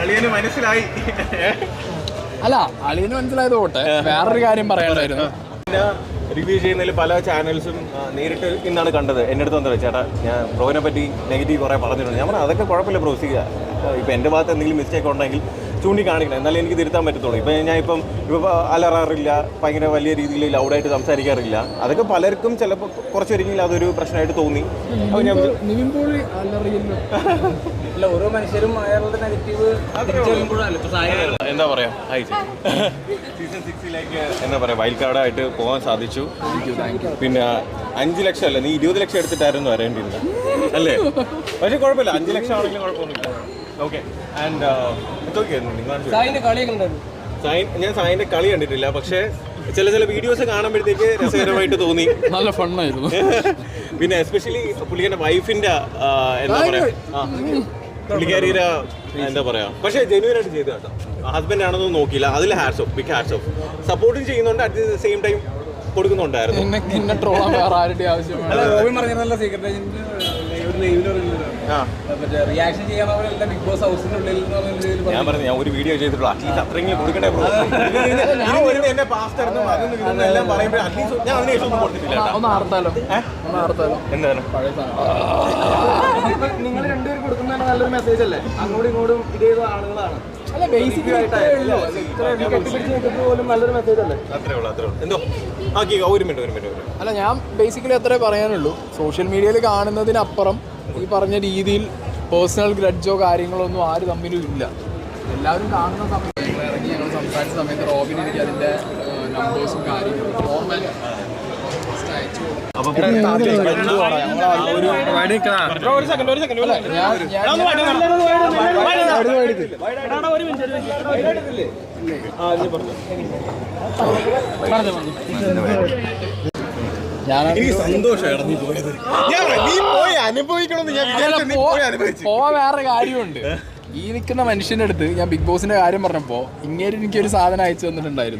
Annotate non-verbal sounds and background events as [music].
അളിയന് മനസ്സിലായി. അല്ല അളിയന് മനസ്സിലായത് പോട്ടെ വേറൊരു കാര്യം പറയാനായിരുന്നു പിന്നെ റിവ്യൂ ചെയ്യുന്നതിൽ പല ചാനൽസും നേരിട്ട് ഇന്നാണ് കണ്ടത്. എന്റെ അടുത്ത് വന്നത് ചേട്ടാ ഞാൻ ബ്രോവിനെ പറ്റി നെഗറ്റീവ് കുറേ പറഞ്ഞിട്ടുണ്ട്. ഞാൻ പറഞ്ഞു അതൊക്കെ കുഴപ്പമില്ല ബ്രോ സി ഇപ്പം എന്റെ ഭാഗത്ത് എന്തെങ്കിലും മിസ്റ്റേക്ക് ഉണ്ടെങ്കിൽ ചൂണ്ടിക്കാണിക്കണം. എന്നാലേ എനിക്ക് തിരുത്താൻ പറ്റത്തുള്ളൂ. ഇപ്പം ഞാൻ ഇപ്പം ഇപ്പോൾ അലറാറില്ല ഭയങ്കര വലിയ രീതിയിൽ ലൗഡായിട്ട് സംസാരിക്കാറില്ല. അതൊക്കെ പലർക്കും ചിലപ്പോൾ കുറച്ചൊരിക്കലും അതൊരു പ്രശ്നമായിട്ട് തോന്നി. അപ്പോൾ ഞാൻ അല്ല ഓരോ മനുഷ്യരും അയാളുടെ നെഗറ്റീവ് എന്താ പറയാ? സീസൺ സിക്സിലേക്ക് എന്താ പറയാ വൈൽഡ് കാർഡായിട്ട് പോകാൻ സാധിച്ചു. പിന്നെ അഞ്ച് ലക്ഷം അല്ല? നീ ഇരുപത് ലക്ഷം എടുത്തിട്ടായിരുന്നു വരേണ്ടിയിരുന്നത്. അല്ലേ? പക്ഷെ കുഴപ്പമില്ല. അഞ്ച് ലക്ഷം ആണെങ്കിലും കുഴപ്പമൊന്നുമില്ല. ഓക്കെ ആൻഡ് നിങ്ങൾ സായിന്റെ കളിയൊക്കെ ഉണ്ടായിരുന്നു സായിൻ ഞാൻ സായിന്റെ കളി കണ്ടിട്ടില്ല. പക്ഷേ ചില ചില വീഡിയോസ് കാണുമ്പോഴത്തേക്ക് രസകരമായിട്ട് തോന്നി. നല്ല ഫണ്ണായിരുന്നു. [laughs] പിന്നെ എസ്പെഷ്യലി പുള്ളിയുടെ വൈഫിന്റെ എന്താ പറയാ ആ, പുള്ളിക്കാരിയുടെ എന്താ പറയാ പക്ഷെ ജെന്യൂൻ ആയിട്ട് ചെയ്തു കേട്ടോ. ഹസ്ബൻഡ് ആണെന്ന് നോക്കിയില്ല. അതിൽ hats off big hats off സപ്പോർട്ടും ചെയ്യുന്നുണ്ട്. അറ്റ് ദി സെയിം ടൈം കൊടുക്കുന്നുണ്ടായിരുന്നു. ഞാൻ പറഞ്ഞു ഞാൻ ഒരു വീഡിയോ ചെയ്തിട്ടുള്ളൂ. അറ്റ്ലീസ്റ്റ് അത്രയെങ്കിലും കൊടുക്കണേ ബ്രോ എന്നെ പാസ്റ്റ് ആയിരുന്നു അതൊന്നും ഇതൊന്നും എല്ലാം പറയുമ്പോൾ അറ്റ്ലീസ്റ്റ് ഞാൻ അതിനുശേഷം ഒന്നും കൊടുത്തിട്ടില്ല. ഒന്ന് ആർത്താലോ. ഒന്ന് ആർത്താലോ. എന്താണ്? പഴയ സാധനം. നിങ്ങൾ രണ്ടുപേരും കൊടുക്കുന്ന നല്ലൊരു മെസ്സേജ് അല്ലേ? അങ്ങോട്ടും ഇങ്ങോട്ടും ഇതേ ആളുകളാണ്. അല്ല ഞാൻ ബേസിക്കലി അത്രേ പറയാനുള്ളൂ. സോഷ്യൽ മീഡിയയിൽ കാണുന്നതിനപ്പുറം ഈ പറഞ്ഞ രീതിയിൽ പേഴ്സണൽ ഗ്രഡ്ജോ കാര്യങ്ങളോ ഒന്നും ആര് തമ്മിലും ഇല്ല. എല്ലാവരും കാണുന്ന സമയത്ത് ഞങ്ങൾ ഇറങ്ങി ഞങ്ങൾ സംസാരിച്ച സമയത്ത് റോബിൻ എനിക്ക് അതിന്റെ നമ്പേഴ്സും കാര്യങ്ങളും ഫോർമൽ അപ്പൊ ഒരു സെക്കൻഡ് ഒരു സെക്കൻഡ് ഞാൻ ഞാൻ എനിക്ക് നീ പോയത് ഞാൻ പറയാം, നീ പോയി അനുഭവിക്കണമെന്ന് ഞാൻ വിചാരിച്ചു നീ പോയി അനുഭവിച്ചു പോവാൻ വേറെ കാര്യമുണ്ട് ഈ നിൽക്കുന്ന മനുഷ്യന്റെ അടുത്ത് ഞാൻ ബിഗ് ബോസിന്റെ കാര്യം പറഞ്ഞപ്പോ ഇങ്ങനെ എനിക്കൊരു സാധനം അയച്ചു തന്നിട്ടുണ്ടായിരുന്നു